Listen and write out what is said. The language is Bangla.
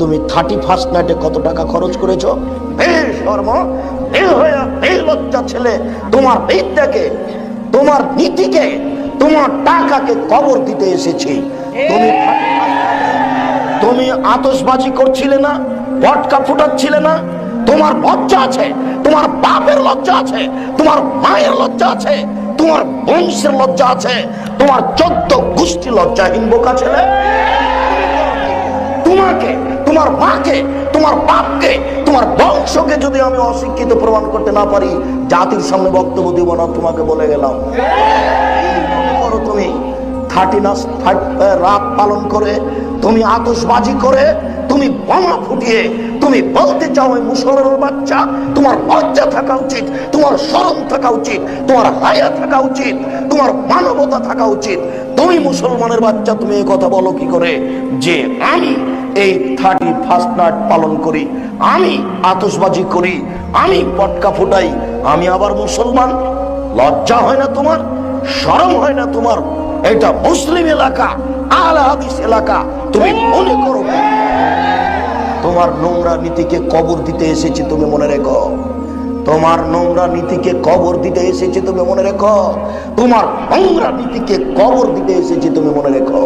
তুমি থার্টি ফার্স্ট নাইটে কত টাকা খরচ করেছ? শর্ম লজ্জা ছেলে, তোমার বিদ্যাকে, তোমার নীতিকে, তোমার টাকাকে কবর দিতে এসেছি। তুমি তুমি আতশবাজি করছিলে না পটকা ফুটাচ্ছিলে না? তোমার লজ্জা আছে, তোমার বাপের লজ্জা আছে, তোমার মায়ের লজ্জা আছে, তোমার বংশের লজ্জা আছে, তোমার চোদ্দ গোষ্ঠী লজ্জাহীন বোকা ছেলে। তোমাকে তোমার মাকে, তোমার বাপকে, তোমার বংশকে যদি আমি অশিক্ষিত প্রমাণ করতে না পারি, জাতির সামনে বক্তব্য দিব না, তোমাকে বলে গেলাম। তুমি থার্টি রাত পালন করে, তুমি আতশবাজি করে, তুমি বোমা ফুটিয়ে, তুমি বলতে চাও ওই মুসলমানের বাচ্চা, তোমার লজ্জা থাকা উচিত, তোমার শরম থাকা উচিত, তোমার হায়া থাকা উচিত, তোমার মানবতা থাকা উচিত। তুমি মুসলমানের বাচ্চা, তুমি কথা বলো কি করে? যে আমি এই থার্টি ফার্স্ট নাইট পালন করি। আমি আতসবাজি করি, আমি পটকা ফুটাই, আমি আবার মুসলমান। লজ্জা হয় না তোমার? শরম হয় না তোমার? এটা মুসলিম এলাকা, আল হাদিস এলাকা। তুমি মনে করো তোমার নোংরা নীতিকে কবর দিতে এসেছি তুমি মনে রেখো। তোমার নোংরা নীতিকে কবর দিতে এসেছি তুমি মনে রেখো। তোমার নোংরা নীতিকে কবর দিতে এসেছি তুমি মনে রেখো।